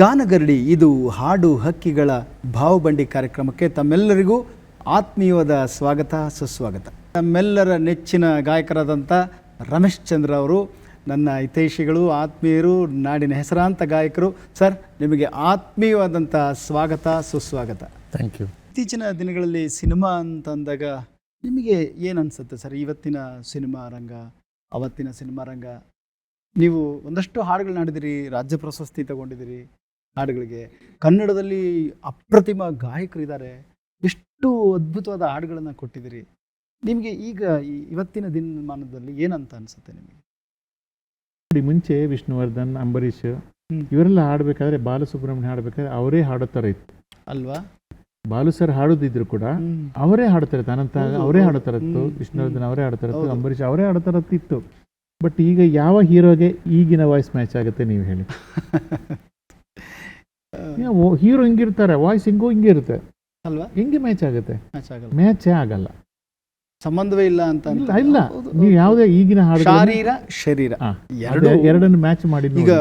ಗಾನಗರಡಿ ಇದು ಹಾಡು ಹಕ್ಕಿಗಳ ಭಾವಬಂಡಿ ಕಾರ್ಯಕ್ರಮಕ್ಕೆ ತಮ್ಮೆಲ್ಲರಿಗೂ ಆತ್ಮೀಯವಾದ ಸ್ವಾಗತ ಸುಸ್ವಾಗತ. ತಮ್ಮೆಲ್ಲರ ನೆಚ್ಚಿನ ಗಾಯಕರಾದಂಥ ರಮೇಶ್ ಚಂದ್ರ ಅವರು ನನ್ನ ಹಿತೈಷಿಗಳು ಆತ್ಮೀಯರು ನಾಡಿನ ಹೆಸರಾಂತ ಗಾಯಕರು ಸರ್ ನಿಮಗೆ ಆತ್ಮೀಯವಾದಂಥ ಸ್ವಾಗತ ಸುಸ್ವಾಗತ. ಥ್ಯಾಂಕ್ ಯು ಇತ್ತೀಚಿನ ದಿನಗಳಲ್ಲಿ ಸಿನಿಮಾ ಅಂತಂದಾಗ ನಿಮಗೆ ಏನು ಅನಿಸುತ್ತೆ ಸರ್ ಇವತ್ತಿನ ಸಿನಿಮಾ ರಂಗ ಅವತ್ತಿನ ಸಿನಿಮಾ ರಂಗ? ನೀವು ಒಂದಷ್ಟು ಹಾಡುಗಳನ್ನ ಹಾಡಿದಿರಿ ರಾಜ್ಯ ಪ್ರಶಸ್ತಿ ತಗೊಂಡಿದ್ದೀರಿ ಹಾಡುಗಳಿಗೆ. ಕನ್ನಡದಲ್ಲಿ ಅಪ್ರತಿಮ ಗಾಯಕರಿದ್ದಾರೆ. ಎಷ್ಟು ಅದ್ಭುತವಾದ ಹಾಡುಗಳನ್ನು ಕೊಟ್ಟಿದ್ದೀರಿ. ನಿಮಗೆ ಈಗ ಇವತ್ತಿನ ದಿನಮಾನದಲ್ಲಿ ಏನಂತ ಅನಿಸುತ್ತೆ ನಿಮಗೆ? ನೋಡಿ ಮುಂಚೆ ವಿಷ್ಣುವರ್ಧನ್ ಅಂಬರೀಷ್. ಇವರೆಲ್ಲ ಹಾಡಬೇಕಾದ್ರೆ ಬಾಲಸುಬ್ರಹ್ಮಣ್ಯ ಹಾಡಬೇಕಾದ್ರೆ ಅವರೇ ಹಾಡೋ ಥರ ಇತ್ತು. ಅಲ್ವಾ? ಬಾಲು ಸರ್ ಹಾಡೋದಿದ್ರು ಕೂಡ ಅವರೇ ಹಾಡ್ತಾರೆ ಅನಂತ ಅವರೇ ಹಾಡ್ತಾರ ಇತ್ತು. ವಿಷ್ಣುವರ್ಧನ್ ಅವರೇ ಹಾಡ್ತಾರ ಇತ್ತು. ಅಂಬರೀಷ್ ಅವರೇ ಹಾಡ್ತಾರ ಇತ್ತು. ಬಟ್ ಈಗ ಯಾವ ಹೀರೋಗೆ ಈಗಿನ ವಾಯ್ಸ್ ಮ್ಯಾಚ್ ಆಗುತ್ತೆ ನೀವು ಹೇಳಿ. ಹೀರೋ ಹಿಂಗಿರ್ತಾರೆ ವಾಯ್ಸ್ ಹಿಂಗೂ ಹಿಂಗೆ ಇರುತ್ತೆ ಅಲ್ವಾ? ಹೆಂಗೆ ಮ್ಯಾಚ್ ಆಗುತ್ತೆ? ಮ್ಯಾಚ್ ಆಗಲ್ಲ. ಮ್ಯಾಚೇ ಆಗಲ್ಲ. ಸಂಬಂಧವೇ ಇಲ್ಲ ಅಂತ ಇಲ್ಲ ನೀವು. ಯಾವುದೇ ಈಗಿನ ಹಾಡು ಶಾರೀರ ಶರೀರ. ಎರಡು ಎರಡನ್ನು ಮ್ಯಾಚ್ ಮಾಡಿ ನೋಡಿ. ಈಗ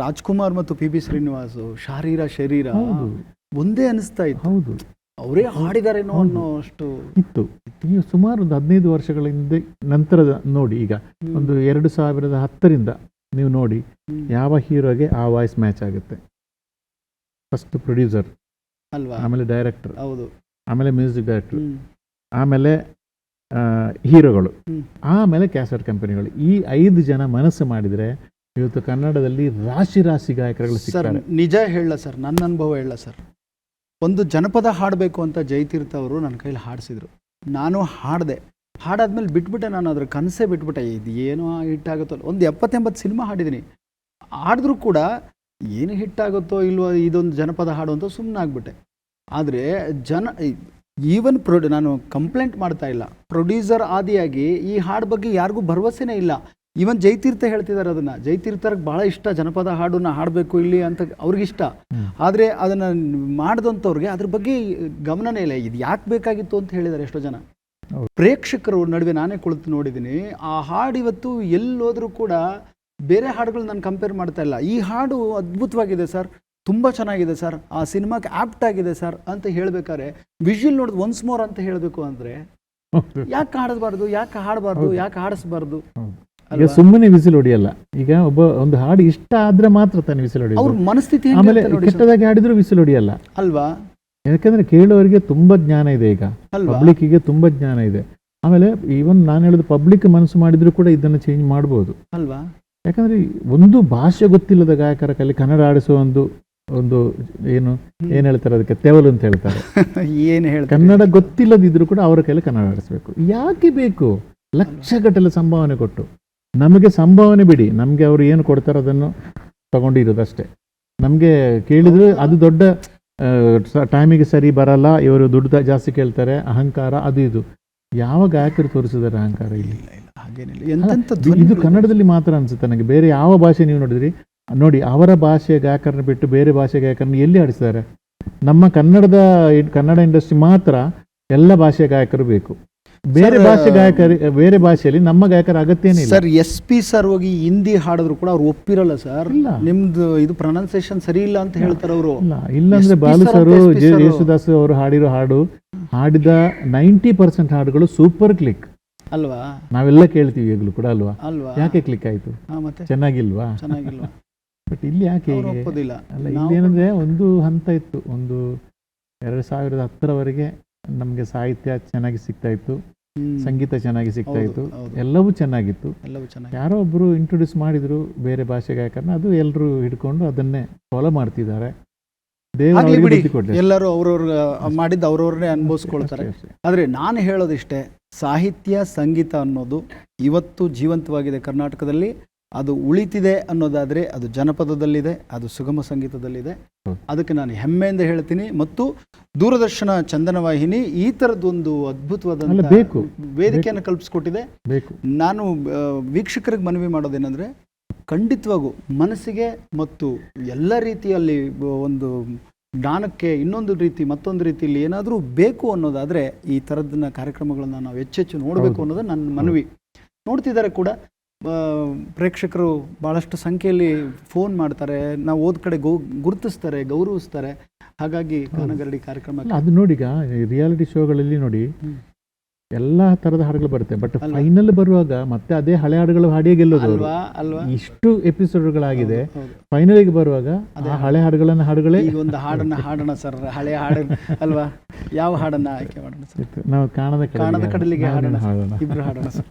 ರಾಜ್ಕುಮಾರ್ ಮತ್ತು ಪಿ ಬಿ ಶ್ರೀನಿವಾಸ್ ಶಾರೀರ ಶರೀರ ಒಂದೇ ಅನಿಸ್ತಾ ಇತ್ತು. ಹೌದು. ಅವರೇ ಹಾಡಿದಾರೇನೋ. ಅನ್ನೋ ಅಷ್ಟು ಇತ್ತು. ನೀವು ಸುಮಾರು ಒಂದು ಹದಿನೈದು ವರ್ಷಗಳ ಹಿಂದೆ ನಂತರದ ನೋಡಿ ಈಗ. ಒಂದು ಎರಡು ಸಾವಿರದ ಹತ್ತರಿಂದ ನೀವು ನೋಡಿ ಯಾವ ಹೀರೋಗೆ ಆ ವಾಯ್ಸ್ ಮ್ಯಾಚ್ ಆಗುತ್ತೆ. ಫಸ್ಟ್ ಪ್ರೊಡ್ಯೂಸರ್ ಅಲ್ವಾ? ಆಮೇಲೆ ಡೈರೆಕ್ಟರ್ ಹೌದು. ಆಮೇಲೆ ಮ್ಯೂಸಿಕ್ ಡೈರೆಕ್ಟರ್ ಆಮೇಲೆ ಹೀರೋಗಳು. ಆಮೇಲೆ ಕ್ಯಾಸೆಟ್ ಕಂಪನಿಗಳು ಈ ಐದು ಜನ ಮನಸ್ಸು ಮಾಡಿದರೆ ಇವತ್ತು ಕನ್ನಡದಲ್ಲಿ ರಾಶಿ ರಾಶಿ ಗಾಯಕರುಗಳು ಸರ್ ಸಿಗ್ತಾರೆ. ನಿಜ ಹೇಳ ಸರ್ ನನ್ನ ಅನುಭವ ಹೇಳಲ್ಲ ಸರ್. ಒಂದು ಜನಪದ ಹಾಡಬೇಕು ಅಂತ ಜಯತೀರ್ಥ ಅವರು ನನ್ನ ಕೈಲಿ ಹಾಡಿಸಿದ್ರು. ನಾನು ಹಾಡಿದೆ. ಹಾಡಾದ್ಮೇಲೆ ಬಿಟ್ಬಿಟ್ಟೆ ನಾನು ಅದ್ರ ಕನಸೇ ಬಿಟ್ಬಿಟ್ಟೆ. ಇದು ಏನೋ ಹಿಟ್ ಆಗುತ್ತಲ್ಲ ಒಂದು ಎಪ್ಪತ್ತೆಂಬತ್ತು ಸಿನಿಮಾ ಹಾಡಿದ್ದೀನಿ. ಹಾಡಿದ್ರೂ ಕೂಡ ಏನು ಹಿಟ್ ಆಗುತ್ತೋ ಇಲ್ವೋ ಇದೊಂದು ಜನಪದ ಹಾಡು ಅಂತ ಸುಮ್ಮನೆ ಆಗ್ಬಿಟ್ಟೆ. ಆದರೆ ಜನ ಈವನ್ ಪ್ರೊಡ್ಯೂ ನಾನು ಕಂಪ್ಲೇಂಟ್ ಮಾಡ್ತಾ ಇಲ್ಲ. ಪ್ರೊಡ್ಯೂಸರ್ ಆದಿಯಾಗಿ ಈ ಹಾಡು ಬಗ್ಗೆ ಯಾರಿಗೂ ಭರವಸೆನೇ ಇಲ್ಲ. ಈವನ್ ಜೈತೀರ್ಥ ಹೇಳ್ತಿದ್ದಾರೆ ಅದನ್ನ. ಜಯತೀರ್ಥರಿಗೆ ಬಹಳ ಇಷ್ಟ ಜನಪದ ಹಾಡನ್ನ ಹಾಡಬೇಕು ಇಲ್ಲಿ ಅಂತ ಅವ್ರಿಗಿಷ್ಟ. ಆದರೆ ಅದನ್ನ ಮಾಡಿದಂಥವ್ರಿಗೆ ಅದ್ರ ಬಗ್ಗೆ ಗಮನನೇ ಇಲ್ಲ. ಇದು ಯಾಕೆ ಬೇಕಾಗಿತ್ತು ಅಂತ ಹೇಳಿದ್ದಾರೆ ಎಷ್ಟೋ ಜನ. ಪ್ರೇಕ್ಷಕರು ನಡುವೆ ನಾನೇ ಕುಳಿತು ನೋಡಿದ್ದೀನಿ ಆ ಹಾಡು ಇವತ್ತು ಎಲ್ಲೋದ್ರೂ ಕೂಡ ಬೇರೆ ಹಾಡುಗಳು ನಾನು ಕಂಪೇರ್ ಮಾಡ್ತಾ ಇಲ್ಲ. ಈ ಹಾಡು ಅದ್ಭುತವಾಗಿದೆ ಸರ್ ತುಂಬ ಚೆನ್ನಾಗಿದೆ ಸರ್ ಆ ಸಿನಿಮಾಕ್ಕೆ ಆಪ್ಟ್ ಆಗಿದೆ ಸರ್ ಅಂತ ಹೇಳ್ಬೇಕಾದ್ರೆ ವಿಷುವಲ್ ನೋಡಿದ್ ಒನ್ಸ್ ಮೋರ್ ಅಂತ ಹೇಳಬೇಕು ಅಂದ್ರೆ ಯಾಕೆ ಹಾಡಬಾರ್ದು ಯಾಕೆ ಹಾಡಬಾರ್ದು. ಯಾಕೆ ಹಾಡಿಸ್ಬಾರ್ದು? ಈಗ ಸುಮ್ಮನೆ ವಿಸಿಲ್ ಹೊಡಿಯಲ್ಲ. ಈಗ ಒಬ್ಬ ಒಂದು ಹಾಡು ಇಷ್ಟ ಆದ್ರೆ ಮಾತ್ರ ತಾನು ವಿಸಿಲ್ ಅವ್ರ ಹೊಡಿಯೋದು ಮನಸ್ಥಿತಿ ಆಮೇಲೆ. ಕೆಟ್ಟದಾಗಿ ಹಾಡಿದ್ರು ವಿಸಿಲ್ ಹೊಡಿಯಲ್ಲ. ಅಲ್ವಾ? ಯಾಕಂದ್ರೆ ಕೇಳೋರಿಗೆ ತುಂಬಾ ಜ್ಞಾನ ಇದೆ ಈಗ. ಪಬ್ಲಿಕ್ಗೆ ತುಂಬಾ ಜ್ಞಾನ ಇದೆ. ಆಮೇಲೆ ಈವನ್ ನಾನು ಹೇಳೋದು ಪಬ್ಲಿಕ್ ಮನಸ್ಸು ಮಾಡಿದ್ರು ಕೂಡ ಇದನ್ನ ಚೇಂಜ್ ಮಾಡಬಹುದು ಅಲ್ವಾ? ಯಾಕಂದ್ರೆ ಒಂದು ಭಾಷೆ ಗೊತ್ತಿಲ್ಲದ ಗಾಯಕರ ಕೈಲಿ ಕನ್ನಡ ಆಡಿಸುವ ಒಂದು ಒಂದು ಏನು ಏನ್ ಹೇಳ್ತಾರೆ ಅದಕ್ಕೆ? ತೆವಲು ಅಂತ ಹೇಳ್ತಾರೆ. ಏನು ಹೇಳ್ತಾರೆ? ಕನ್ನಡ ಗೊತ್ತಿಲ್ಲದಿದ್ರು ಕೂಡ ಅವರ ಕೈಲಿ ಕನ್ನಡ ಆಡಿಸ್ಬೇಕು. ಯಾಕೆ ಬೇಕು? ಲಕ್ಷಗಟ್ಟಲೆ ಸಂಭಾವನೆ ಕೊಟ್ಟು. ನಮಗೆ ಸಂಭಾವನೆ ಬಿಡಿ. ನಮಗೆ ಅವರು ಏನು ಕೊಡ್ತಾರೆ ಅದನ್ನು ತಗೊಂಡಿರೋದಷ್ಟೇ. ನಮಗೆ ಕೇಳಿದ್ರೆ ಅದು ದೊಡ್ಡ ಟೈಮಿಗೆ ಸರಿ ಬರಲ್ಲ. ಇವರು ದುಡ್ಡು ಜಾಸ್ತಿ ಕೇಳ್ತಾರೆ. ಅಹಂಕಾರ ಅದು ಇದು. ಯಾವ ಗಾಯಕರು ತೋರಿಸಿದ್ದಾರೆ ಅಹಂಕಾರ ಇಲ್ಲಿ? ಇದು- ಕನ್ನಡದಲ್ಲಿ ಮಾತ್ರ ಅನ್ಸುತ್ತೆ ನನಗೆ. ಬೇರೆ ಯಾವ ಭಾಷೆ ನೀವು ನೋಡಿದ್ರಿ? ನೋಡಿ ಅವರ ಭಾಷೆಯ ಗಾಯಕರನ್ನ ಬಿಟ್ಟು ಬೇರೆ ಭಾಷೆ ಗಾಯಕರನ್ನ ಎಲ್ಲಿ ಆಡಿಸ್ತಾರೆ ನಮ್ಮ ಕನ್ನಡದ ಕನ್ನಡ ಇಂಡಸ್ಟ್ರಿ ಮಾತ್ರ ಎಲ್ಲ ಭಾಷೆಯ ಗಾಯಕರು ಬೇಕು. ಬೇರೆ ಭಾಷೆ ಗಾಯಕರಿ ಬೇರೆ ಭಾಷೆಯಲ್ಲಿ ನಮ್ಮ ಗಾಯಕರ ಅಗತ್ಯನೇ ಇಲ್ಲ. ಸರ್ ಎಸ್ ಪಿ ಸರ್ ಹೋಗಿ ಹಿಂದಿ ಹಾಡಿದ್ರು ಕೂಡ ಅವ್ರು ಒಪ್ಪಿರಲ್ಲ ಸರ್. ಇಲ್ಲ. ನಿಮ್ದು ಇದು ಪ್ರೊನೌನ್ಸಿಯೇಷನ್ ಸರಿ ಇಲ್ಲ ಅಂತ ಹೇಳ್ತಾರೆ ಅವರು. ಇಲ್ಲ. ಇಲ್ಲಾಂದ್ರೆ SP ಬಾಲು ಸರ್ ಸರ್ ಅಂತ SP ಸರ್. ಯೇಸುದಾಸ್ ಅವರು ಹಾಡಿರೋ ಹಾಡು ಹಾಡಿದ ನೈಂಟಿ ಪರ್ಸೆಂಟ್ ಹಾಡುಗಳು ಸೂಪರ್ ಕ್ಲಿಕ್. ಅಲ್ವಾ? ನಾವೆಲ್ಲ ಕೇಳ್ತೀವಿ ಈಗಲೂ ಕೂಡ ಅಲ್ವಾ? ಅಲ್ವಾ? ಯಾಕೆ ಕ್ಲಿಕ್ ಆಯ್ತು? ಹಾ, ಮತ್ತೆ? ಚೆನ್ನಾಗಿಲ್ವಾ? ಚೆನ್ನಾಗಿಲ್ವಾ? ಬಟ್ ಇಲ್ಲಿ ಯಾಕೆ ಅವ್ರು ಹೀಗೆ? ಒಪ್ಪೋದಿಲ್ಲ. ಅಲ್ಲ ನಾವು- ಇಲ್ಲಿ ಏನಂದ್ರೆ ಒಂದು ಹಂತ ಇತ್ತು. ಒಂದು ಎರಡು ಸಾವಿರದ ಹತ್ತರವರೆಗೆ ನಮಗೆ ಸಾಹಿತ್ಯ ಚೆನ್ನಾಗಿ ಸಿಗ್ತಾ ಇತ್ತು. ಸಂಗೀತ ಚೆನ್ನಾಗಿ ಸಿಗ್ತಾ ಇತ್ತು. ಎಲ್ಲವೂ ಚೆನ್ನಾಗಿತ್ತು. ಯಾರೋ ಒಬ್ರು ಇಂಟ್ರೊಡ್ಯೂಸ್ ಮಾಡಿದ್ರು ಬೇರೆ ಭಾಷೆ ಗಾಯಕರನ್ನ ಅದು ಎಲ್ಲರೂ ಹಿಡ್ಕೊಂಡು ಅದನ್ನೇ ಫಾಲೋ ಮಾಡ್ತಿದ್ದಾರೆ. ಎಲ್ಲರೂ ಅವ್ರವ್ರ ಮಾಡಿದ್ದು ಅವ್ರವ್ರನ್ನೇ ಅನುಭವಿಸ್ಕೊಳ್ತಾರೆ. ಆದರೆ ನಾನು ಹೇಳೋದಿಷ್ಟೇ ಸಾಹಿತ್ಯ ಸಂಗೀತ ಅನ್ನೋದು ಇವತ್ತು ಜೀವಂತವಾಗಿದೆ ಕರ್ನಾಟಕದಲ್ಲಿ. ಅದು ಉಳಿತಿದೆ ಅನ್ನೋದಾದರೆ ಅದು ಜನಪದದಲ್ಲಿದೆ ಅದು ಸುಗಮ ಸಂಗೀತದಲ್ಲಿದೆ. ಅದಕ್ಕೆ ನಾನು ಹೆಮ್ಮೆಯಿಂದ ಹೇಳ್ತೀನಿ. ಮತ್ತು ದೂರದರ್ಶನ ಚಂದನ ವಾಹಿನಿ ಈ ಥರದ್ದೊಂದು ಅದ್ಭುತವಾದ ಬೇಕು. ವೇದಿಕೆಯನ್ನು ಕಲ್ಪಿಸ್ಕೊಟ್ಟಿದೆ. ನಾನು ವೀಕ್ಷಕರಿಗೆ ಮನವಿ ಮಾಡೋದೇನೆಂದರೆ ಖಂಡಿತವಾಗೂ ಮನಸ್ಸಿಗೆ ಮತ್ತು ಎಲ್ಲ ರೀತಿಯಲ್ಲಿ ಒಂದು ಜ್ಞಾನಕ್ಕೆ ಇನ್ನೊಂದು ರೀತಿ ಮತ್ತೊಂದು ರೀತಿಯಲ್ಲಿ ಏನಾದರೂ ಬೇಕು ಅನ್ನೋದಾದರೆ ಈ ಥರದನ್ನ ಕಾರ್ಯಕ್ರಮಗಳನ್ನು ನಾವು ಹೆಚ್ಚೆಚ್ಚು ನೋಡಬೇಕು. ಅನ್ನೋದು ನನ್ನ ಮನವಿ. ನೋಡ್ತಿದ್ದಾರೆ ಕೂಡ. ಪ್ರೇಕ್ಷಕರು ಭಾಳಷ್ಟು ಸಂಖ್ಯೆಯಲ್ಲಿ ಫೋನ್ ಮಾಡ್ತಾರೆ. ನಾವು ಓದ್ ಕಡೆ ಗೌ ಗುರುತಿಸ್ತಾರೆ ಗೌರವಿಸ್ತಾರೆ. ಹಾಗಾಗಿ ಕಾನಗರಡಿ ಕಾರ್ಯಕ್ರಮ ಅದು ನೋಡಿ ಈಗ ರಿಯಾಲಿಟಿ ಶೋಗಳಲ್ಲಿ ನೋಡಿ. ಎಲ್ಲ ತರದ ಹಾಡುಗಳು ಬರುತ್ತೆ. ಬಟ್? ಫೈನಲ್ ಬರುವಾಗ ಮತ್ತೆ ಅದೇ ಹಳೆ ಹಾಡುಗಳು ಹಾಡಿಯೇ ಗೆಲ್ಲೋದು ಇಷ್ಟು ಎಪಿಸೋಡ್ಗಳಾಗಿದೆ ಹೌದು. ಫೈನಲ್ಗೆ ಬರುವಾಗ ಹಳೆ ಹಾಡುಗಳನ್ನ ಹಾಡುಗಳೇ ಈಗ ಒಂದು ಹಾಡನ್ನ ಹಾಡೋಣ ಸರ್. ಹಳೆ ಹಾಡು. ಅಲ್ವಾ? ಯಾವ ಹಾಡನ್ನ ಆಯ್ಕೆ ಮಾಡೋಣ ನಾವು ಕಾಣದ ಕಾಣದ ಕಡಲಿಗೆ ಹಾಡೋಣ. ಹಾಡೋಣ. ಇಬ್ರು ಹಾಡೋಣ ಸರ್.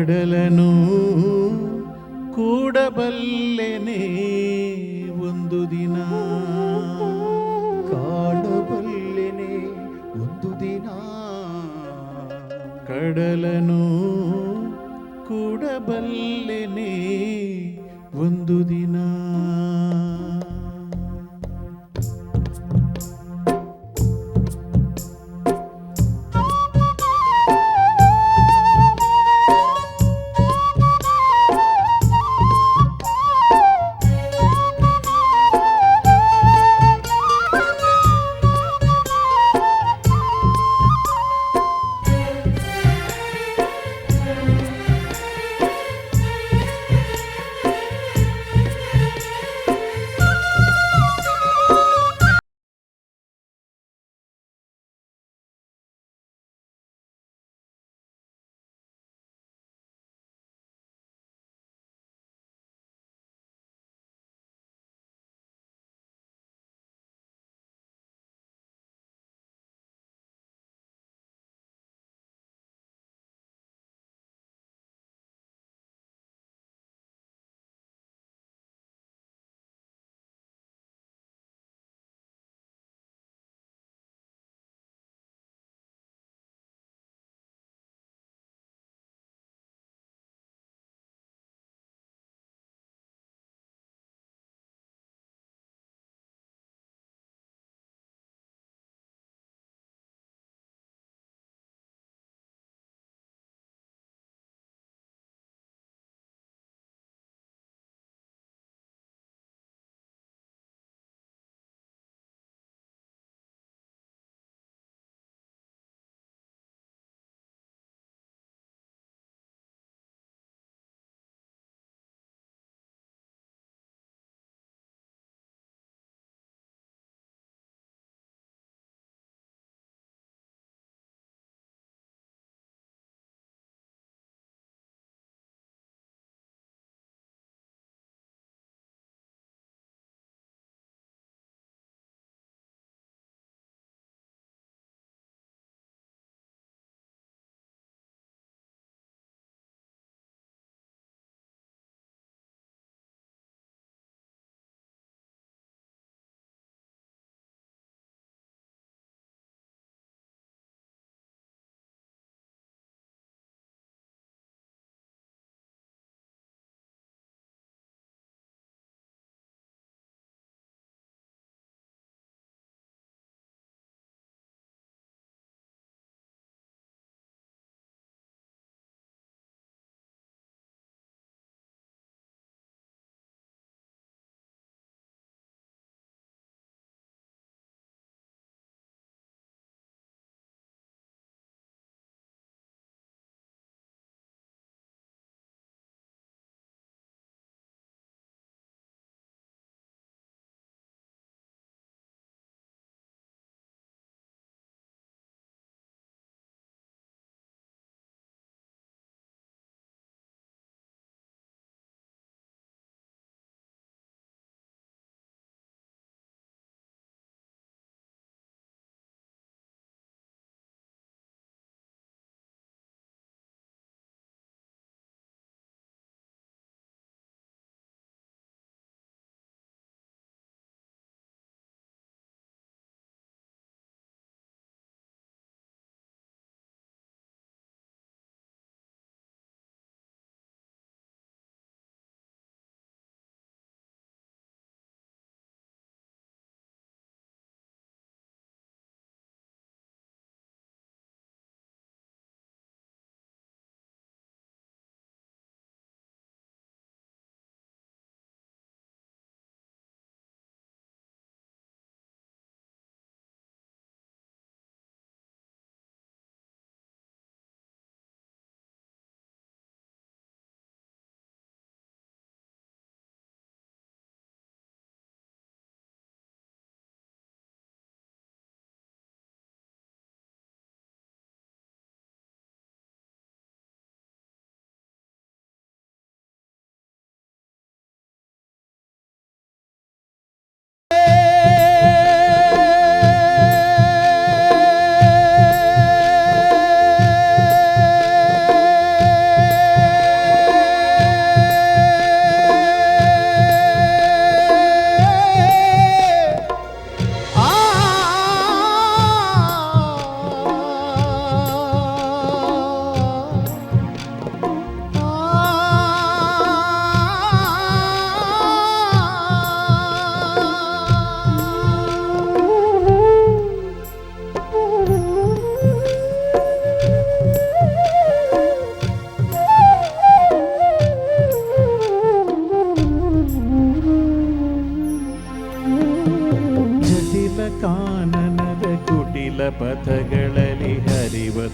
కడలను కూడబల్లెనే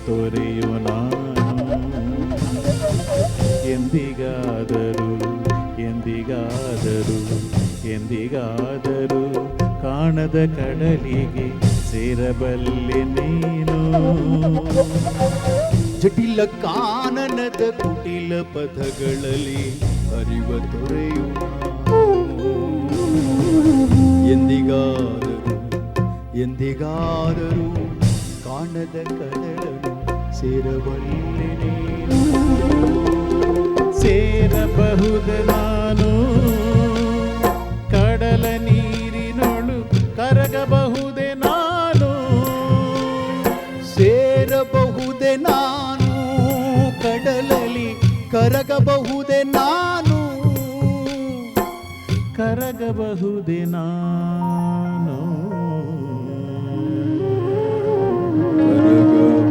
ತೊರೆಯು ನಾನು. ಎಂದಿಗಾದರೂ ಎಂದಿಗಾದರೂ ಎಂದಿಗಾದರೂ ಕಾಣದ ಕಡಲಿಗೆ ಸೇರಬಲ್ಲೆ ನೀನು. ಜಟಿಲ ಕಾನನದ ಕುಟಿಲ ಪದಗಳಲಿ ಅರಿವ ತೊರೆಯು ಎಂದಿಗಾದರೂ ಎಂದಿಗಾದರೂ ಕಾಣದ ಕಡಲಿ ಸೇರಬಲ್ಲೆ ನೀನು ಸೇರಬಹುದ ನಾನು. ಕಡಲ ನೀರಿನೊಳು ಕರಗಬಹುದೆ ನಾನು. ಸೇರಬಹುದೆ ನಾನು. ಕಡಲಲ್ಲಿ ಕರಗಬಹುದೆ ನಾನು. ಕರಗಬಹುದೆ ನಾನು. ಕರಗಬಹುದೇ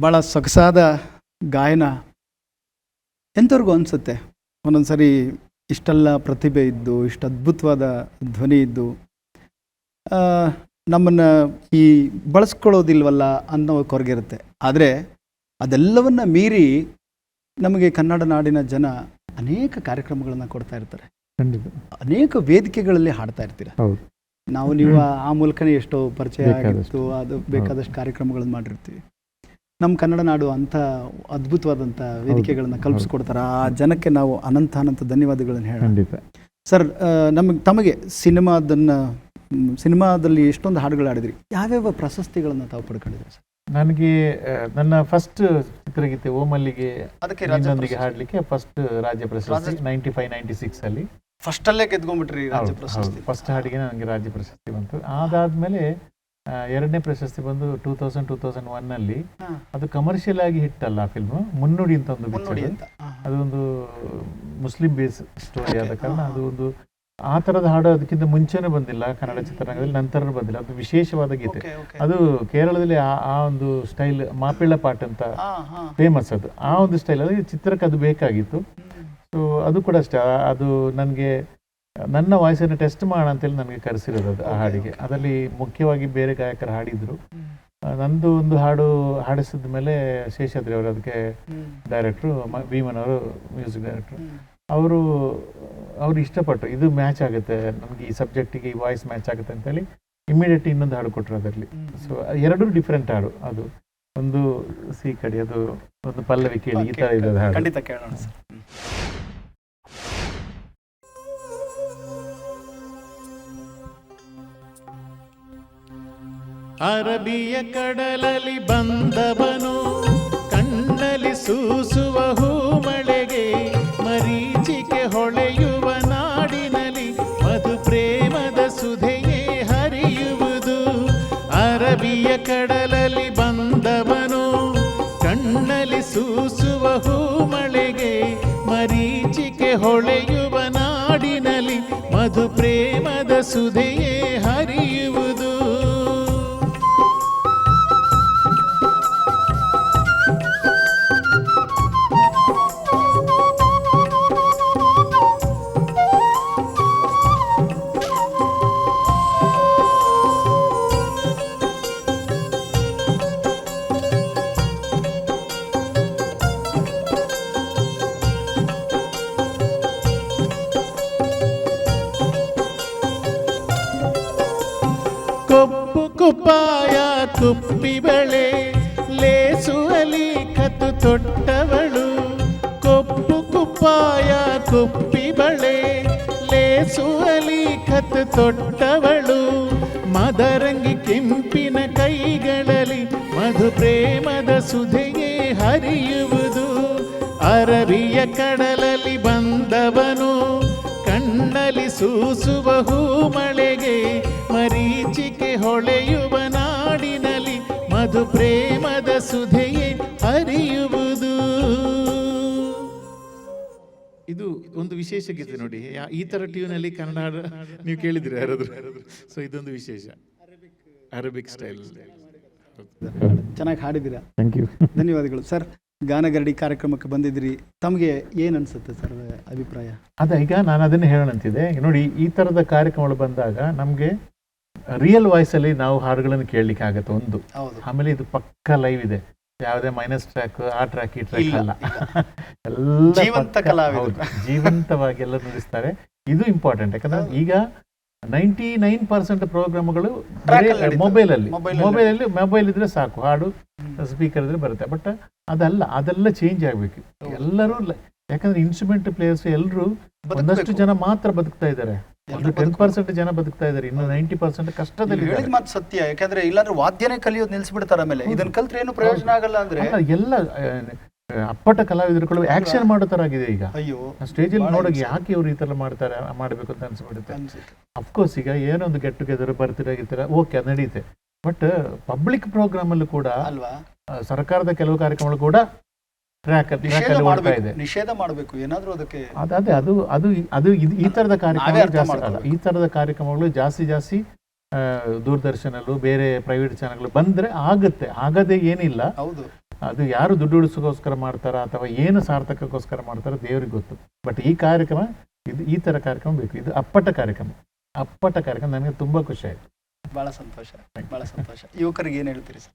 ಭಾಳ ಸೊಗಸಾದ ಗಾಯನ ಎಂಥವ್ರಿಗೂ ಅನಿಸುತ್ತೆ? ಒಂದೊಂದು ಸರಿ ಇಷ್ಟೆಲ್ಲ ಪ್ರತಿಭೆ ಇದ್ದು ಇಷ್ಟು ಅದ್ಭುತವಾದ ಧ್ವನಿ ಇದ್ದು ನಮ್ಮನ್ನು ಈ ಬಳಸ್ಕೊಳ್ಳೋದಿಲ್ವಲ್ಲ ಅನ್ನೋ ಕೊರಗಿರುತ್ತೆ. ಆದರೆ ಅದೆಲ್ಲವನ್ನ ಮೀರಿ ನಮಗೆ ಕನ್ನಡ ನಾಡಿನ ಜನ ಅನೇಕ ಕಾರ್ಯಕ್ರಮಗಳನ್ನು ಕೊಡ್ತಾ ಇರ್ತಾರೆ. ಖಂಡಿತ. ಅನೇಕ ವೇದಿಕೆಗಳಲ್ಲಿ ಹಾಡ್ತಾ ಇರ್ತೀರ. ನಾವು ನೀವು ಆ- ಮೂಲಕನೇ ಎಷ್ಟೋ ಪರಿಚಯ. ಆಗಿತ್ತು ಅದು ಬೇಕಾದಷ್ಟು ಕಾರ್ಯಕ್ರಮಗಳನ್ನು ಮಾಡಿರ್ತೀವಿ. ನಮ್ಮ ಕನ್ನಡ ನಾಡು ಅಂಥ ಅದ್ಭುತವಾದಂಥ ವೇದಿಕೆಗಳನ್ನು ಕಲ್ಪಿಸ್ಕೊಡ್ತಾರೆ? ಆ ಜನಕ್ಕೆ ನಾವು ಅನಂತ ಅನಂತ ಧನ್ಯವಾದಗಳನ್ನು ಹೇಳೋಣ ಸರ್ ನಮಗೆ ತಮಗೆ ಸಿನಿಮಾದನ್ನು ಸಿನಿಮಾದಲ್ಲಿ ಎಷ್ಟೊಂದು ಹಾಡುಗಳು ಆಡಿದ್ರಿ ಯಾವ್ಯಾವ ಪ್ರಶಸ್ತಿಗಳನ್ನು ತಾವು ಪಡ್ಕೊಂಡಿದ್ರಿ ಸರ್? ನನಗೆ ನನ್ನ ಫಸ್ಟ್ ಚಿತ್ರಗೀತೆ ಓಮಲ್ಲಿಗೆ ಅದಕ್ಕೆ ರಾಜ್ಯದೊಂದಿಗೆ ಹಾಡಲಿಕ್ಕೆ ಫಸ್ಟ್ ರಾಜ್ಯ ಪ್ರಶಸ್ತಿ ನೈಂಟಿ ಫೈವ್ ನೈಂಟಿ ಸಿಕ್ಸ್ ಅಲ್ಲಿ. ಫಸ್ಟಲ್ಲೇ ಗೆದ್ಕೊಂಡ್ಬಿಟ್ರಿ ರಾಜ್ಯ ಪ್ರಶಸ್ತಿ. ಫಸ್ಟ್ ಹಾಡಿಗೆ ನನಗೆ ರಾಜ್ಯ ಪ್ರಶಸ್ತಿ ಬಂತು. ಅದಾದ್ಮೇಲೆ ಎರಡನೇ ಪ್ರಶಸ್ತಿ ಬಂದು two thousand two thousand one ಅಲ್ಲಿ ಅದು ಕಮರ್ಷಿಯಲ್ ಆಗಿ ಹಿಟ್ ಅಲ್ಲ ಆ ಫಿಲ್ಮ್ ಮುನ್ನುಡಿ ಅಂತ ಒಂದು ಪಿಕ್ಚರ್. ಅದೊಂದು ಮುಸ್ಲಿಂ ಬೇಸ್ ಸ್ಟೋರಿ ಆದ ಕಾರಣ. ಅದು ಒಂದು ಆ ತರದ ಹಾಡು ಅದಕ್ಕಿಂತ ಮುಂಚೆನೇ ಬಂದಿಲ್ಲ ಕನ್ನಡ ಚಿತ್ರರಂಗದಲ್ಲಿ ನಂತರ ಬಂದಿಲ್ಲ. ಅದು ವಿಶೇಷವಾದ ಗೀತೆ. ಅದು ಕೇರಳದಲ್ಲಿ ಆ ಒಂದು ಸ್ಟೈಲ್ ಮಾಪಿಳ್ಳ ಪಾಟ್ ಅಂತ. ಫೇಮಸ್ ಅದು. ಆ ಒಂದು ಸ್ಟೈಲ್ ಅದು ಚಿತ್ರಕ್ಕೆ ಅದು ಬೇಕಾಗಿತ್ತು. ಸೊ ಅದು ಕೂಡ ಅಷ್ಟೇ. ಅದು ನನಗೆ ನನ್ನ ವಾಯ್ಸನ್ನು ಟೆಸ್ಟ್ ಮಾಡೋಣ ಅಂತೇಳಿ ನನಗೆ ಕರೆಸಿರೋದು ಅದು ಆ ಹಾಡಿಗೆ. ಅದರಲ್ಲಿ ಮುಖ್ಯವಾಗಿ ಬೇರೆ ಗಾಯಕರು ಹಾಡಿದ್ರು. ನಂದು ಒಂದು ಹಾಡು ಹಾಡಿಸಿದ ಮೇಲೆ ಶೇಷಾದ್ರಿ ಅವರು ಅದಕ್ಕೆ. ಡೈರೆಕ್ಟ್ರು ಭೀಮನ್ ಅವರು ಮ್ಯೂಸಿಕ್ ಡೈರೆಕ್ಟ್ರು. ಅವರು ಅವರು ಇಷ್ಟಪಟ್ಟರು. ಇದು ಮ್ಯಾಚ್ ಆಗುತ್ತೆ ನಮಗೆ ಈ ಸಬ್ಜೆಕ್ಟಿಗೆ ಈ ವಾಯ್ಸ್ ಮ್ಯಾಚ್ ಆಗುತ್ತೆ ಅಂತೇಳಿ ಇಮಿಡಿಯೇಟ್ ಇನ್ನೊಂದು ಹಾಡು ಕೊಟ್ಟರು ಅದರಲ್ಲಿ. ಸೊ ಎರಡೂ ಡಿಫ್ರೆಂಟ್ ಹಾಡು ಅದು. ಒಂದು ಸಿ ಕಡೆ ಅದು ಒಂದು ಪಲ್ಲವಿ ಕೇಳಿ ಈ ಥರ ಇದೆ ಹಾಡು. ಖಂಡಿತ ಕೇಳೋಣ ಅರಬಿಯ ಕಡಲಲ್ಲಿ ಬಂದವನು, ಕಣ್ಣಲ್ಲಿ ಸೂಸುವ ಹೂಮಳೆಗೆ, ಮರೀಚಿಕೆ ಹೊಳೆಯುವ ನಾಡಿನಲ್ಲಿ ಮಧು ಪ್ರೇಮದ ಸುಧೆಯೇ ಹರಿಯುವುದು. ಅರಬಿಯ ಕಡಲಲ್ಲಿ ಬಂದವನು, ಕಣ್ಣಲ್ಲಿ ಸೂಸುವ ಹೂಮಳೆಗೆ, ಮರೀಚಿಕೆ ಹೊಳೆಯುವ ನಾಡಿನಲ್ಲಿ ಮಧು ಪ್ರೇಮದ ಸುಧೆಯೇ ಹರಿಯುವುದು. ತೊಟ್ಟವಳು, ಕೊಪ್ಪು ಕುಪ್ಪಾಯ ಕುಪ್ಪಿ ಬಳೆ, ಲೇಸುವಲಿ ಕತ್ ತೊಟ್ಟವಳು, ಮದರಂಗಿ ಕೆಂಪಿನ ಕೈಗಳಲ್ಲಿ ಮಧು ಪ್ರೇಮದ ಸುಧೆಯೇ ಹರಿಯುವುದು. ಅರಬಿಯ ಕಡಲಲ್ಲಿ ಬಂದವನು, ಕಣ್ಣಲ್ಲಿ ಸೂಸುವ ಹೂ ಮಳೆಗೆ ಮರೀಚಿಕೆ ಹೊಳೆಯುವ ನಾಡಿನಲ್ಲಿ ಮಧು ಪ್ರೇಮದ ಸುಧೆಯೇ ಅರಿಯುವುದು. ಇದು ಒಂದು ವಿಶೇಷ ಗೀತೆ ನೋಡಿ. ಯಾ- ಈ ತರ ಟ್ಯೂನಲ್ಲಿ ಕನ್ನಡ ಹಾಡು ನೀವು ಕೇಳಿದ್ರಿ ಯಾರಾದ್ರು? ಸೊ ಇದೊಂದು ವಿಶೇಷ. ಅರೇಬಿಕ್ ಸ್ಟೈಲ್ ಚೆನ್ನಾಗಿ ಹಾಡಿದ್ದೀರಾ? ಥ್ಯಾಂಕ್ ಯು ಧನ್ಯವಾದಗಳು. ಸರ್ ಗಾನಗರಡಿ ಕಾರ್ಯಕ್ರಮಕ್ಕೆ ಬಂದಿದ್ರಿ ತಮಗೆ ಏನು ಅನ್ಸುತ್ತೆ ಸರ್ ಅಭಿಪ್ರಾಯ? ಅದ ಈಗ ನಾನು ಅದನ್ನೇ ಹೇಳೋಣಂತಿದೆ ನೋಡಿ ಈ ತರದ ಕಾರ್ಯಕ್ರಮಗಳು ಬಂದಾಗ ನಮಗೆ ರಿಯಲ್ ವಾಯ್ಸಲ್ಲಿ ನಾವು ಹಾಡುಗಳನ್ನು ಕೇಳಲಿಕ್ಕೆ ಆಗುತ್ತೆ ಒಂದು. ಆಮೇಲೆ ಇದು ಪಕ್ಕ ಲೈವ್ ಇದೆ. ಯಾವುದೇ ಮೈನಸ್ ಟ್ರ್ಯಾಕ್ ಆ ಟ್ರ್ಯಾಕ್ ಈ ಟ್ರ್ಯಾಕ್ ಅಲ್ಲ. ಎಲ್ಲ. ಜೀವಂತವಾಗಿ ಎಲ್ಲ ನುಡಿಸ್ತಾರೆ. ಇದು ಇಂಪಾರ್ಟೆಂಟ್ ಯಾಕಂದ್ರೆ ಈಗ ನೈಂಟಿ ನೈನ್ ಪರ್ಸೆಂಟ್ ಪ್ರೋಗ್ರಾಮ್ಗಳು ಮೊಬೈಲ್ ಅಲ್ಲಿ ಮೊಬೈಲ್ ಅಲ್ಲಿ. ಮೊಬೈಲ್ ಇದ್ರೆ ಸಾಕು. ಹಾಡು ಸ್ಪೀಕರ್ ಇದ್ರೆ ಬರುತ್ತೆ. ಬಟ್ ಅದಲ್ಲ ಅದೆಲ್ಲ ಚೇಂಜ್ ಆಗ್ಬೇಕು. ಎಲ್ಲರೂ ಯಾಕಂದ್ರೆ ಇನ್ಸ್ಟ್ರೂಮೆಂಟ್ ಪ್ಲೇಯರ್ಸ್ ಎಲ್ಲರೂ ಒಂದಷ್ಟು ಜನ ಮಾತ್ರ ಬದುಕ್ತಾ ಇದ್ದಾರೆ. ಟೆನ್ ಪರ್ಸೆಂಟ್ ಜನ ಬದುಕ್ತಾ ಇದ್ದಾರೆ ಇನ್ನು ನೈಂಟಿ ಪರ್ಸೆಂಟ್ ಕಷ್ಟದಲ್ಲಿ ಹೇಳಿದ ಮಾತು ಸತ್ಯ ಯಾಕಂದ್ರೆ ಇಲ್ಲಾಂದ್ರೆ ವಾದ್ಯನೇ ಕಲಿಯೋದು ನಿಲ್ಸ್ಬಿಡ್ತಾರೆ ಆಮೇಲೆ. ಇದನ್ನ ಕಲ್ತ್ರೆ ಏನು ಪ್ರಯೋಜನ ಆಗಲ್ಲ ಅಂದ್ರೆ? ಎಲ್ಲ ಅಪ್ಪಟ ಕಲಾವಿದರುಗಳು ಆಕ್ಷನ್ ಮಾಡೋ ತರ ಆಗಿದೆ ಈಗ. ಅಯ್ಯೋ ಸ್ಟೇಜ್ ಅಲ್ಲಿ ಬಹಳ ನೋಡೋಕೆ. ಯಾಕೆ ಇವ್ರು ಈ ತರ ಮಾಡ್ತಾರೆ ಮಾಡಬೇಕು ಅಂತ ಅನ್ಸ್ಬಿಡುತ್ತೆ. ಅಫ್ಕೋರ್ಸ್ ಈಗ ಏನೊಂದು ಒಂದು ಗೆಟ್ ಟುಗೆದರ್ ಬರ್ತಿರ ಗಿರ್ತಿರ ಓಕೆ ಅದು ನಡೆಯುತ್ತೆ ಬಟ್ ಪಬ್ಲಿಕ್ ಪ್ರೋಗ್ರಾಮ್ ಅಲ್ಲೂ ಕೂಡ ಅಲ್ವಾ? ಸರ್ಕಾರದ ಕೆಲವು ಕಾರ್ಯಕ್ರಮಗಳು ಕೂಡ ಟ್ರ್ಯಾಕ್ ನಿಷೇಧ ಓಡ್ತಾ ಮಾಡಬೇಕು ಇದೆ. ನಿಷೇಧ ಮಾಡಬೇಕು ಏನಾದರೂ ಅದಕ್ಕೆ ಅದ್- ಅದೇ ಅದು ಇದು- ಈ ತರದ ಕಾರ್ಯಕ್ರಮಗಳು ಜಾಸ್ತಿ ಅಲ್ಲ ಈ ತರದ ಕಾರ್ಯಕ್ರಮಗಳು ಜಾಸ್ತಿ ಜಾಸ್ತಿ ದೂರದರ್ಶನಲ್ಲೂ ಬೇರೆ ಪ್ರೈವೇಟ್ ಚಾನೆಲ್ಗಳು ಬಂದ್ರೆ ಆಗುತ್ತೆ. ಆಗದೆ ಏನಿಲ್ಲ. ಹೌದು. ಅದು ಯಾರು ದುಡ್ಡು ಉಳಿಸೋಕೋಸ್ಕರ ಮಾಡ್ತಾರ ಅಥವಾ ಏನು ಸಾರ್ಥಕಕ್ಕೋಸ್ಕರ ಮಾಡ್ತಾರೋ ದೇವ್ರಿಗೆ ಗೊತ್ತು. ಬಟ್ ಈ ಕಾರ್ಯಕ್ರಮ ಇದು ಈ ತರ ಕಾರ್ಯಕ್ರಮ ಬೇಕು. ಇದು ಅಪ್ಪಟ ಕಾರ್ಯಕ್ರಮ. ಅಪ್ಪಟ ಕಾರ್ಯಕ್ರಮ ನನಗೆ ತುಂಬಾ ಖುಷಿ ಆಯ್ತು. ಬಹಳ ಸಂತೋಷ. ಬಹಳ ಸಂತೋಷ. ಯುವಕರಿಗೆ ಏನ್ ಹೇಳ್ತೀರಿ ಸರ್?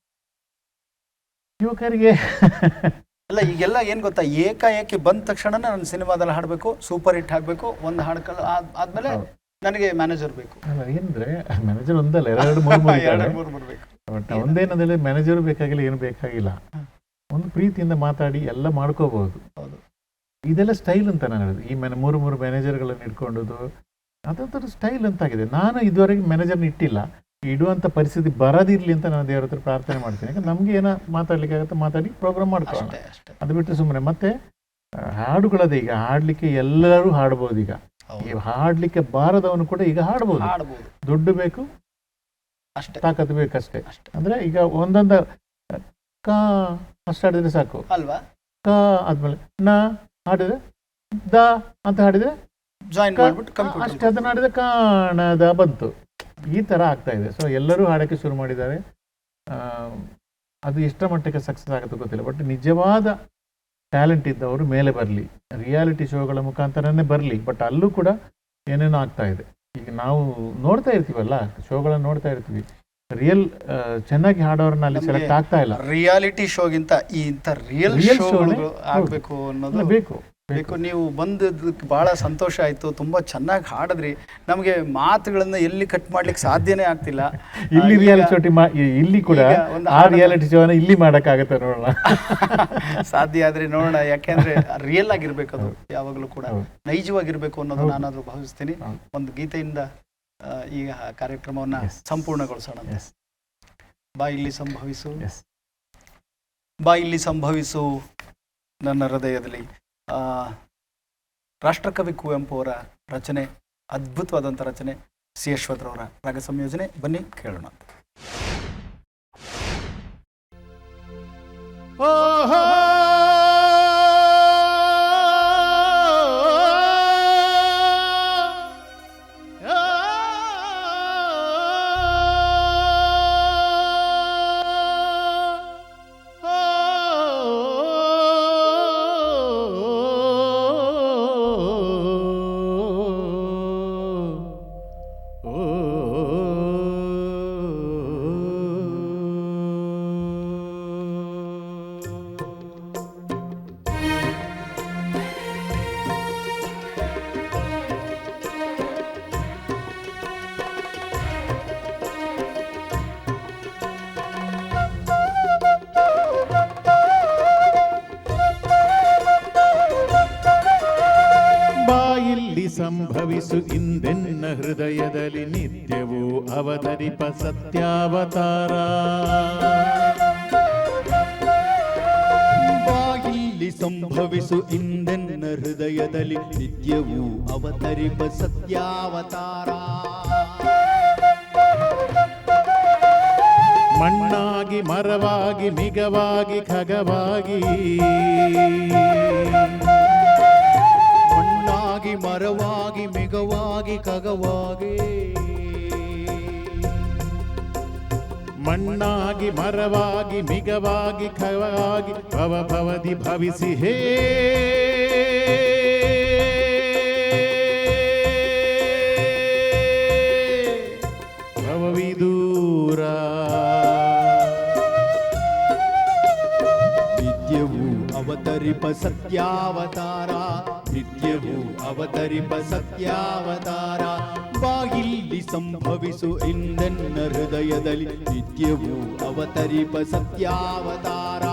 ಯುವಕರಿಗೆ ಅಲ್ಲ ಈಗೆಲ್ಲ ಏನು ಗೊತ್ತಾ? ಏಕಾಏಕಿ ಬಂದ ತಕ್ಷಣ ನಾನು ಸಿನಿಮಾದಲ್ಲಿ ಹಾಡಬೇಕು ಸೂಪರ್ ಹಿಟ್ ಹಾಕಬೇಕು ಒಂದು ಹಾಡು ಕಲ್ ಆದ್- ಆದ್ಮೇಲೆ ನನಗೆ ಮ್ಯಾನೇಜರ್ ಬೇಕು. ಏನಂದ್ರೆ ಮ್ಯಾನೇಜರ್ ಒಂದಲ್ಲ ಎರಡು ಮೂರು ಮೂರು ಬರ್ಬೇಕು ಬಟ್ ಒಂದೇನಂದ್ರೆ ಮ್ಯಾನೇಜರ್ ಬೇಕಾಗಿಲ್ಲ ಏನು ಬೇಕಾಗಿಲ್ಲ. ಒಂದು ಪ್ರೀತಿಯಿಂದ ಮಾತಾಡಿ ಎಲ್ಲ ಮಾಡ್ಕೋಬಹುದು. ಹೌದು. ಇದೆಲ್ಲ ಸ್ಟೈಲ್ ಅಂತ ನಾನು ಹೇಳುದು. ಈ ಮ್ಯಾನ ಮೂರು ಮೂರು ಮ್ಯಾನೇಜರ್ಗಳನ್ನು ಇಟ್ಕೊಂಡದು ಅದೊಂಥರ ಸ್ಟೈಲ್ ಅಂತ ಆಗಿದೆ ನಾನು ಇದುವರೆಗೆ ಮ್ಯಾನೇಜರ್ನ ಇಟ್ಟಿಲ್ಲ. ಇಡುವಂತ ಪರಿಸ್ಥಿತಿ ಬರದಿರ್ಲಿ ಅಂತ ನಾನು ದೇವರ ಹತ್ರ ಪ್ರಾರ್ಥನೆ ಮಾಡ್ತೀನಿ. ಯಾಕಂದ್ರೆ ನಮ್ಗೆ ಏನ ಮಾತಾಡ್ಲಿಕ್ಕೆ ಆಗುತ್ತೆ ಮಾತಾಡಿ ಪ್ರೋಗ್ರಾಮ್ ಮಾಡ್ಕೊಳ್ಳೋಣ. ಅದು ಬಿಟ್ಟು ಸುಮ್ಮನೆ. ಮತ್ತೆ ಹಾಡುಗಳದ ಈಗ. ಹಾಡ್ಲಿಕ್ಕೆ ಎಲ್ಲರೂ ಹಾಡ್ಬೋದು ಈಗ. ಹಾಡ್ಲಿಕ್ಕೆ ಬಾರದವನು ಕೂಡ ಈಗ ಹಾಡ್ಬೋದು. ದುಡ್ಡು ಬೇಕು ಅಷ್ಟೇ. ತಾಕತ್ತು ಬೇಕಷ್ಟೇ. ಅಷ್ಟೇ. ಅಂದ್ರೆ ಈಗ ಒಂದೊಂದ ಕ ಅಷ್ಟು ಹಾಡಿದ್ರೆ ಸಾಕು. ಅಲ್ವಾ? ಕ ಆದ್ಮೇಲೆ ನ ಹಾಡಿದ್ರೆ ದ ಅಂತ ಹಾಡಿದ್ರೆ ಜಾಯಿನ್ ಮಾಡ್ಬಿಟ್ಟು ಅಷ್ಟೇ. ಅದನ್ನ ಹಾಡಿದ್ರೆ ಕಾಣದ ಬಂತು. ಈ ತರ ಆಗ್ತಾ ಇದೆ. ಸೊ ಎಲ್ಲರೂ ಹಾಡೋಕ್ಕೆ ಶುರು ಮಾಡಿದ್ದಾರೆ. ಅದು ಎಷ್ಟರ ಮಟ್ಟಕ್ಕೆ ಸಕ್ಸಸ್ ಆಗುತ್ತೆ ಗೊತ್ತಿಲ್ಲ. ಬಟ್ ನಿಜವಾದ ಟ್ಯಾಲೆಂಟ್ ಇದ್ದವರು ಮೇಲೆ ಬರಲಿ. ರಿಯಾಲಿಟಿ ಶೋಗಳ ಮುಖಾಂತರನೇ ಬರಲಿ. ಬಟ್ ಅಲ್ಲೂ ಕೂಡ ಏನೇನೋ ಆಗ್ತಾ ಇದೆ. ಈಗ ನಾವು ನೋಡ್ತಾ ಇರ್ತೀವಲ್ಲ ಶೋಗಳನ್ನ ನೋಡ್ತಾ ಇರ್ತೀವಿ. ರಿಯಲ್ ಚೆನ್ನಾಗಿ ಹಾಡೋರನ್ನ ಅಲ್ಲಿ ಸೆಲೆಕ್ಟ್ ಆಗ್ತಾ ಇಲ್ಲ. ರಿಯಾಲಿಟಿ ಶೋಗಿಂತ ಈ ಇಂಥ ರಿಯಲ್ ಶೋಗಳು ಆಗಬೇಕು ಅನ್ನೋದು ಬೇಕು. ಬೇಕು. ನೀವು ಬಂದದಕ್ಕೆ ಭಾಳ ಸಂತೋಷ ಆಯ್ತು. ತುಂಬಾ ಚೆನ್ನಾಗಿ ಹಾಡಿದ್ರಿ. ನಮಗೆ ಮಾತುಗಳನ್ನ ಎಲ್ಲಿ ಕಟ್ ಮಾಡ್ಲಿಕ್ಕೆ ಸಾಧ್ಯನೇ ಆಗ್ತಿಲ್ಲ. ಇಲ್ಲಿ ರಿಯಾಲಿಟಿ ಶೋಟಿ ಇಲ್ಲಿ ಕೂಡ ಒಂದು ಆ ರಿಯಾಲಿಟಿ ಶೋನ ಇಲ್ಲಿ ಮಾಡೋಕ್ಕಾಗತ್ತೆ ನೋಡೋಣ. ಸಾಧ್ಯ ಆದ್ರೆ ನೋಡೋಣ. ಯಾಕೆಂದ್ರೆ ರಿಯಲ್ ಆಗಿರ್ಬೇಕು ಅದು. ಯಾವಾಗಲೂ ಕೂಡ ನೈಜವಾಗಿರಬೇಕು ಅನ್ನೋದು ನಾನು ನಾನಾದ್ರೂ ಭಾವಿಸ್ತೀನಿ. ಒಂದು ಗೀತೆಯಿಂದ ಈ ಈಗ ಕಾರ್ಯಕ್ರಮವನ್ನ. ಸಂಪೂರ್ಣಗೊಳಿಸೋಣ ಬಾ ಇಲ್ಲಿ ಸಂಭವಿಸು. ಬಾ ಇಲ್ಲಿ ಸಂಭವಿಸು. ನನ್ನ ಹೃದಯದಲ್ಲಿ ರಾಷ್ಟ್ರಕವಿ ಕುವೆಂಪು ಅವರ ರಚನೆ ಅದ್ಭುತವಾದಂಥ ರಚನೆ ಸಿ ಯಶ್ವತ್ರವರ ರಾಗ ಸಂಯೋಜನೆ ಬನ್ನಿ ಕೇಳೋಣ ಬಾಯಿಲ್ಲಿ ಸಂಭವಿಸು ಇಂದೆನ್ನ ಹೃದಯದಲ್ಲಿ ನಿತ್ಯವೂ ಅವತರಿಪ ಸತ್ಯಾವತಾರ. ಸಂಭವಿಸು ಇಂದೆನ್ನ ಹೃದಯದಲ್ಲಿ ನಿತ್ಯವೂ ಅವತರಿಪ ಸತ್ಯಾವತಾರ. ಮಣ್ಣಾಗಿ ಮರವಾಗಿ ಮಿಗವಾಗಿ ಖಗವಾಗಿ ಮರವಾಗಿ ಮಿಗವಾಗಿ ಕಗವಾಗಿ ಮಣ್ಣಾಗಿ ಮರವಾಗಿ ಮಿಗವಾಗಿ ಖಗವಾಗಿ ಭವ ಭವದಿ ಭವಿಸಿ ಹೇ ಭವವಿದೂರ ನಿತ್ಯವೂ ಅವತರಿಪ ಸತ್ಯಾವತಾರ. ನಿತ್ಯವೂ ಅವತರಿಪ ಸತ್ಯಾವತಾರ. ಬಾಗಿಲ್ಲಿ ಸಂಭವಿಸು ಎಂದೆನ್ನ ಹೃದಯದಲ್ಲಿ ನಿತ್ಯವೂ ಅವತರಿಪ ಸತ್ಯಾವತಾರ.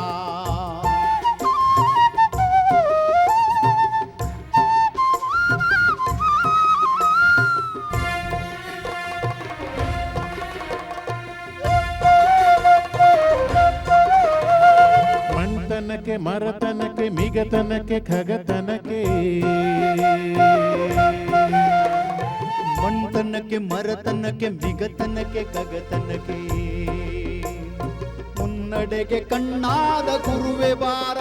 ಮರತನಕ್ಕೆ ಮಿಗತನಕ್ಕೆ ಖಗತನಕ್ಕೆ ಮಣ್ತನಕ್ಕೆ ಮರತನಕ್ಕೆ ಮಿಗತನಕ್ಕೆ ಕಗತನಕ್ಕೆ ಮುನ್ನಡೆಗೆ ಕಣ್ಣಾದ ಗುರುವೆ ಬಾರ.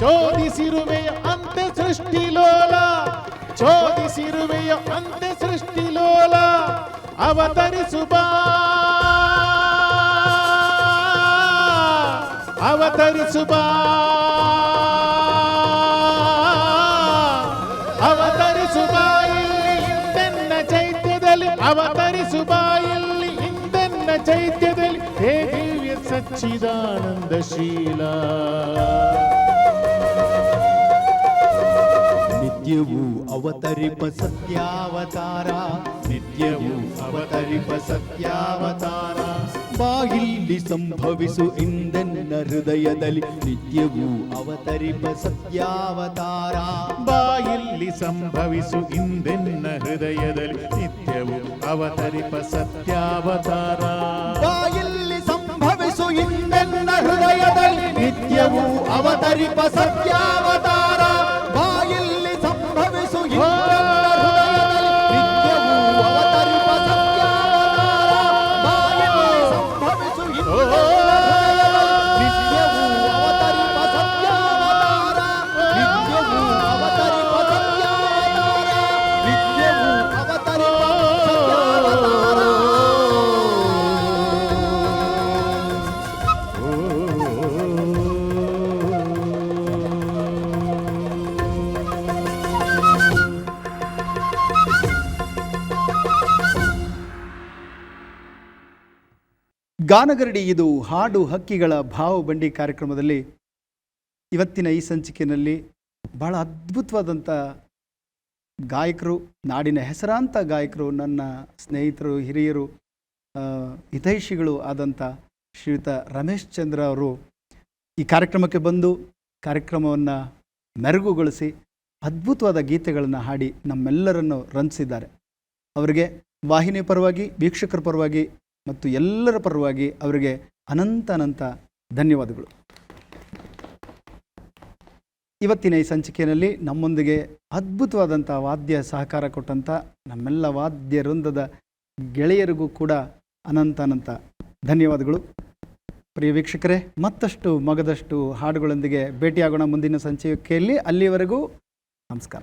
ಚೋದಿಸಿರುವೆಯ ಅಂತೆ ಸೃಷ್ಟಿ ಲೋಲ ಚೋದಿಸಿರುವೆಯ ಅಂತೆ ಸೃಷ್ಟಿ ಲೋಲ ಅವತರಿಸು ಬಾ ಅವತರಿಸು ಬಾ ಅವತರಿಸು ಬಾ ಇಲ್ಲಿ ಇಂದೆನ್ನ ಚೈತ್ಯದಲ್ಲಿ ಅವತರಿಸು ಬಾ ಇಲ್ಲಿ ಇಂದೆನ್ನ ಚೈತ್ಯದಲ್ಲಿ, ಹೇ ದಿವ್ಯ ಸಚ್ಚಿದಾನಂದ ನಿತ್ಯವೂ ಅವತರಿಪ ಸತ್ಯಾವತಾರ. ನಿತ್ಯವೂ ಅವತರಿಪ ಸತ್ಯಾವತಾರ. ಬಾಗಿಲ್ಲಿ ಸಂಭವಿಸು ಇಂದೆನ್ನ ಹೃದಯದಲ್ಲಿ ನಿತ್ಯವೂ ಅವತರಿಪ ಸತ್ಯಾವತಾರ. ಬಾಯಲ್ಲಿ ಸಂಭವಿಸು ಇಂದೆನ್ನ ಹೃದಯದಲ್ಲಿ ನಿತ್ಯವು ಅವತರಿಪ ಸತ್ಯಾವತಾರ. ಬಾಗಿಲ್ಲಿ ಸಂಭವಿಸು ಇಂದೆನ್ನ ಹೃದಯದಲ್ಲಿ ನಿತ್ಯವೂ ಅವತರಿಪ ಸತ್ಯಾವತಾರ. ಗಾನಗರಡಿ ಇದು ಹಾಡು ಹಕ್ಕಿಗಳ ಭಾವಬಂಡಿ ಕಾರ್ಯಕ್ರಮದಲ್ಲಿ ಇವತ್ತಿನ ಈ ಸಂಚಿಕೆಯಲ್ಲಿ ಬಹಳ ಅದ್ಭುತವಾದಂಥ ಗಾಯಕರು, ನಾಡಿನ ಹೆಸರಾಂತ ಗಾಯಕರು, ನನ್ನ ಸ್ನೇಹಿತರು, ಹಿರಿಯರು ಹಿತೈಷಿಗಳು ಆದಂಥ ಶ್ರೀಯುತ ರಮೇಶ್ ಚಂದ್ರ ಅವರು ಈ ಕಾರ್ಯಕ್ರಮಕ್ಕೆ ಬಂದು ಕಾರ್ಯಕ್ರಮವನ್ನು ಮೆರುಗುಗೊಳಿಸಿ ಅದ್ಭುತವಾದ ಗೀತೆಗಳನ್ನು ಹಾಡಿ ನಮ್ಮೆಲ್ಲರನ್ನು ರಂಜಿಸಿದ್ದಾರೆ. ಅವರಿಗೆ ವಾಹಿನಿ ಪರವಾಗಿ, ವೀಕ್ಷಕರ ಪರವಾಗಿ ಮತ್ತು ಎಲ್ಲರ ಪರವಾಗಿ ಅವರಿಗೆ ಅನಂತ ಅನಂತ ಧನ್ಯವಾದಗಳು. ಇವತ್ತಿನ ಈ ಸಂಚಿಕೆಯಲ್ಲಿ ನಮ್ಮೊಂದಿಗೆ ಅದ್ಭುತವಾದಂಥ ವಾದ್ಯ ಸಹಕಾರ ಕೊಟ್ಟಂಥ ನಮ್ಮೆಲ್ಲ ವಾದ್ಯ ವೃಂದದ ಗೆಳೆಯರಿಗೂ ಕೂಡ ಅನಂತ ಅನಂತ ಧನ್ಯವಾದಗಳು. ಪ್ರಿಯ ವೀಕ್ಷಕರೇ, ಮತ್ತಷ್ಟು ಮಗದಷ್ಟು ಹಾಡುಗಳೊಂದಿಗೆ ಭೇಟಿಯಾಗೋಣ ಮುಂದಿನ ಸಂಚಿಕೆಯಲ್ಲಿ. ಅಲ್ಲಿವರೆಗೂ ನಮಸ್ಕಾರ.